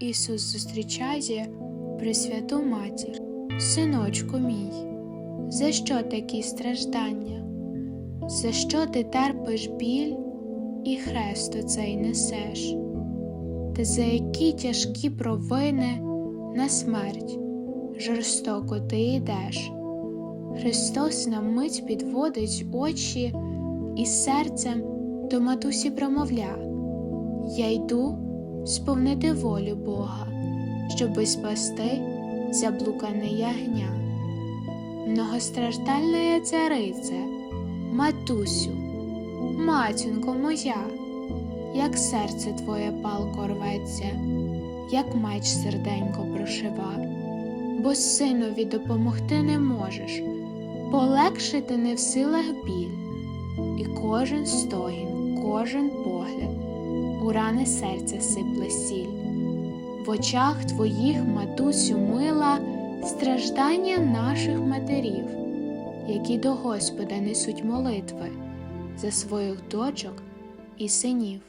Ісус зустрічає Пресвяту Матір. Синочку мій, за що такі страждання? За що ти терпиш біль і хрест оцей несеш? Та за які тяжкі провини на смерть жорстоко ти йдеш? Христос на мить підводить очі і серцем до матусі промовля Я йду сповнити волю Бога, щоби спасти заблукане ягня. Многостраждальна царице, матусю, матінко моя, як серце твоє палко рветься, як меч серденько прошива, бо синові допомогти не можеш, полегшити не в силах біль, і кожен стогін, кожен погляд у ране серця сипле сіль. В очах твоїх, матусю, мила, страждання наших матерів, які до Господа несуть молитви за своїх дочок і синів.